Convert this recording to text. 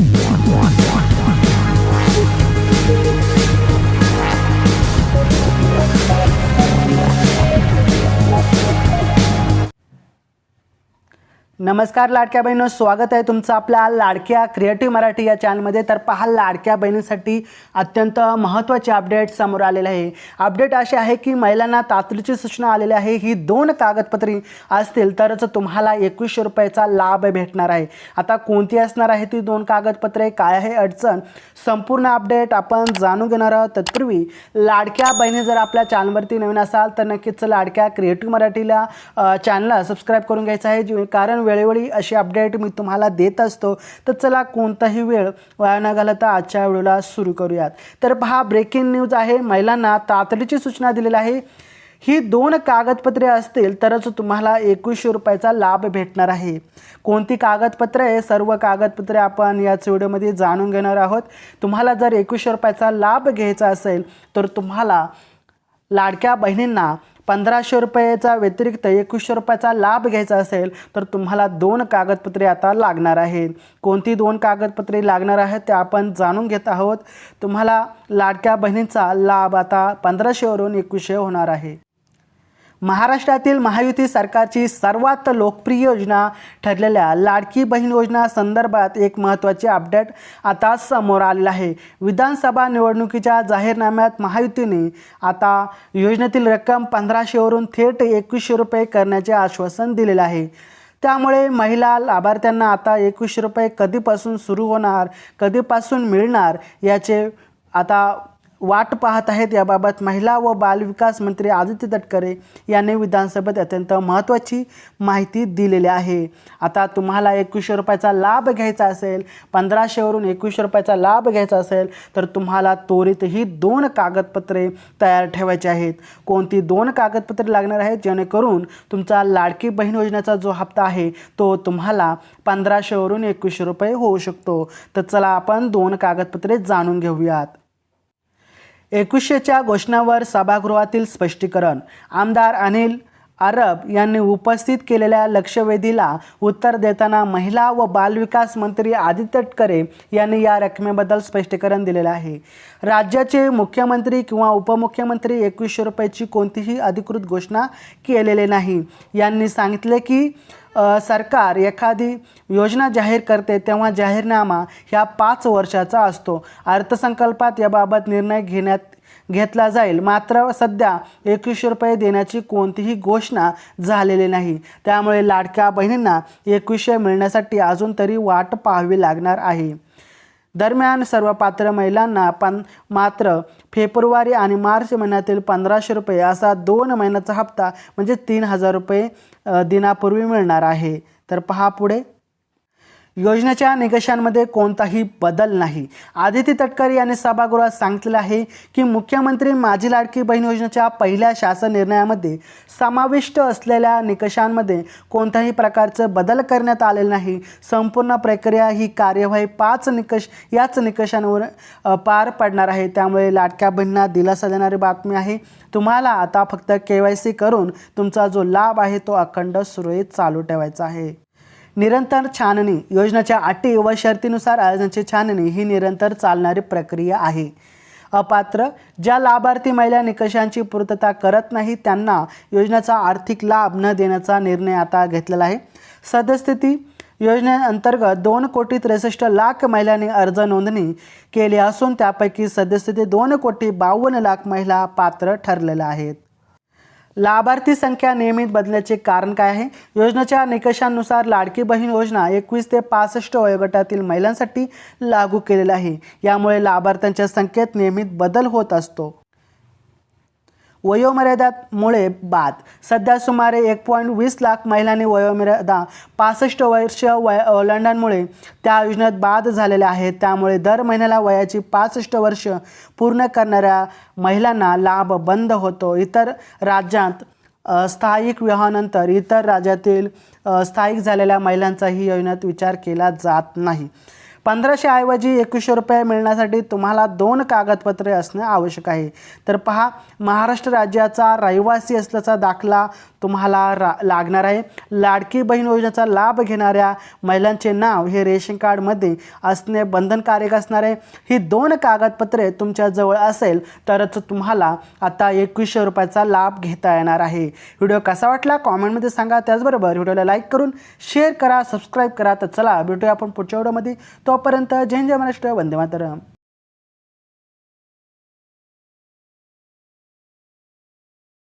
one, one. नमस्कार लाडक्या बहिणींनो स्वागत आहे तुमचं आपल्या लाडक्या क्रिएटिव्ह मराठी या चॅनलमध्ये. तर पहा लाडक्या बहिणींसाठी अत्यंत महत्त्वाचे अपडेट समोर आलेले आहे. अपडेट असे आहे की महिलांना तातडीची सूचना आलेली आहे. ही दोन कागदपत्रे असतील तरच तुम्हाला एकवीसशे रुपयाचा लाभ भेटणार आहे. आता कोणती असणार आहे ती दोन कागदपत्रे? काय आहे अडचण? संपूर्ण अपडेट आपण जाणून घेणार आहोत. तत्पूर्वी लाडक्या बहिणी जर आपल्या चॅनलवरती नवीन असाल तर नक्कीच लाडक्या क्रिएटिव्ह मराठीला चॅनलला सबस्क्राईब करून घ्यायचं आहे कारण वेळोवेळी अशी अपडेट मी तुम्हाला देत असतो. तर चला कोणताही वेळ वाया न घालता आजच्या व्हिडिओला सुरू करूयात. तर पहा ब्रेकिंग न्यूज आहे. महिलांना तातडीची सूचना दिलेली आहे. ही दोन कागदपत्रे असतील तरच तुम्हाला एकवीसशे रुपयाचा लाभ भेटणार आहे. कोणती कागदपत्रे? आहे सर्व कागदपत्रे आपण याच व्हिडिओमध्ये जाणून घेणार आहोत. तुम्हाला जर एकवीसशे रुपयाचा लाभ घ्यायचा असेल तर तुम्हाला लाडक्या बहिणींना पंधराशे रुपयाचा व्यतिरिक्त एकवीसशे रुपयाचा लाभ घ्यायचा असेल तर तुम्हाला दोन कागदपत्रे आता लागणार आहेत. कोणती दोन कागदपत्रे लागणार आहेत ते आपण जाणून घेत आहोत. तुम्हाला लाडक्या बहिणींचा लाभ आता पंधराशेवरून एकवीसशे होणार आहे. महाराष्ट्रातील महायुती सरकारची सर्वात लोकप्रिय योजना ठरलेल्या लाडकी बहीण योजना संदर्भात एक महत्त्वाचे अपडेट आता समोर आलेलं आहे. विधानसभा निवडणुकीच्या जाहीरनाम्यात महायुतीने आता योजनेतील रक्कम पंधराशेवरून थेट एकवीसशे रुपये करण्याचे आश्वासन दिलेलं आहे. त्यामुळे महिला लाभार्थ्यांना आता एकवीसशे रुपये कधीपासून सुरू होणार कधीपासून मिळणार याचे आता वाट पाहत आहेत. याबाबत महिला व बालविकास मंत्री आदित्य तटकरे यांनी विधानसभेत अत्यंत महत्त्वाची माहिती दिलेली आहे. आता तुम्हाला एकवीसशे रुपयाचा लाभ घ्यायचा असेल पंधराशेवरून एकवीसशे रुपयाचा लाभ घ्यायचा असेल तर तुम्हाला त्वरितही दोन कागदपत्रे तयार ठेवायची आहेत. कोणती दोन कागदपत्रे लागणार आहेत? जेणेकरून तुमचा लाडकी बहीण योजनेचा जो हप्ता आहे तो तुम्हाला पंधराशेवरून एकवीसशे रुपये होऊ शकतो. तर चला आपण दोन कागदपत्रे जाणून घेऊयात. एकवीसशेच्या घोषणावर सभागृहातील स्पष्टीकरण. आमदार अनिल अरब यांनी उपस्थित केलेल्या लक्षवेधीला उत्तर देताना महिला व बालविकास मंत्री आदित्य तटकरे यांनी या रकमेबद्दल स्पष्टीकरण दिलेलं आहे. राज्याचे मुख्यमंत्री किंवा उपमुख्यमंत्री एकवीसशे रुपयाची कोणतीही अधिकृत घोषणा केलेली नाही. यांनी सांगितले की सरकार एखादी योजना जाहीर करते तेव्हा जाहीरनामा ह्या पाच वर्षाचा असतो. अर्थसंकल्पात याबाबत निर्णय घेण्यात घेतला जाईल. मात्र सध्या एकवीसशे रुपये देण्याची कोणतीही घोषणा झालेली नाही. त्यामुळे लाडक्या बहिणींना एकवीसशे मिळण्यासाठी अजून तरी वाट पाहावी लागणार आहे. दरम्यान सर्व पात्र महिलांना पण मात्र फेब्रुवारी आणि मार्च महिन्यातील पंधराशे रुपये असा दोन महिन्याचा हप्ता म्हणजे तीन हजार रुपये दिनापूर्वी मिळणार आहे. तर पहा पुढे. योजनेच्या निकषांमध्ये कोणताही बदल नाही. आदित्य तटकरे यांनी सभागृहात सांगितलं आहे की मुख्यमंत्री माझी लाडकी बहीण योजनेच्या पहिल्या शासन निर्णयामध्ये समाविष्ट असलेल्या निकषांमध्ये कोणत्याही प्रकारचं बदल करण्यात आलेलं नाही. संपूर्ण प्रक्रिया ही कार्यवाही पाच निकष याच निकषांवर पार पडणार आहे. त्यामुळे लाडक्या बहिणींना दिलासा देणारी बातमी आहे. तुम्हाला आता फक्त के वाय सी करून तुमचा जो लाभ आहे तो अखंड सुरळीत चालू ठेवायचा आहे. निरंतर छाननी योजनेच्या अटी व शर्तीनुसार आयोजनाची छाननी ही निरंतर चालणारी प्रक्रिया आहे. अपात्र ज्या लाभार्थी महिला निकषांची पूर्तता करत नाही त्यांना योजनेचा आर्थिक लाभ न देण्याचा निर्णय आता घेतलेला आहे. सद्यस्थिती योजनेअंतर्गत दोन कोटी त्रेसष्ट लाख महिलांनी अर्ज नोंदणी केली असून त्यापैकी सद्यस्थिती दोन कोटी बावन्न लाख महिला पात्र ठरलेल्या आहेत. लाभार्थी संख्या नियमित बदलण्याचे कारण काय आहे? योजनेच्या निकषांनुसार लाडकी बहीण योजना एकवीस ते पासष्ट वयोगटातील महिलांसाठी लागू केलेली आहे. यामुळे लाभार्थ्यांच्या संख्येत नियमित बदल होत असतो. वयोमर्यादामुळे बाद. सध्या सुमारे एक पॉईंट वीस लाख महिलांनी वयोमर्यादा पासष्ट वर्ष वय ओलांडल्यामुळे त्या योजनेत बाद झालेल्या आहेत. त्यामुळे दर महिन्याला वयाची पासष्ट वर्ष पूर्ण करणाऱ्या महिलांना लाभ बंद होतो. इतर राज्यात स्थायिक विवाहानंतर इतर राज्यातील स्थायिक झालेल्या महिलांचाही योजनेत विचार केला जात नाही. पंधराशे ऐवजी एकवीसशे रुपये मिळण्यासाठी तुम्हाला दोन कागदपत्रे असणे आवश्यक आहे. तर पहा महाराष्ट्र राज्याचा रहिवासी असल्याचा दाखला तुम्हाला रा लागणार आहे. लाडकी बहीण योजनेचा लाभ घेणाऱ्या महिलांचे नाव हे रेशन कार्डमध्ये असणे बंधनकारक असणार आहे. ही दोन कागदपत्रे तुमच्याजवळ असेल तरच तुम्हाला आता एकवीसशे रुपयाचा लाभ घेता येणार आहे. व्हिडिओ कसा वाटला कॉमेंटमध्ये सांगा. त्याचबरोबर व्हिडिओला लाईक करून शेअर करा सबस्क्राईब करा. तर चला भेटूया आपण पुढच्या व्हिडिओमध्ये. तोपर्यंत जय जय महाराष्ट्र वंदे मातरम.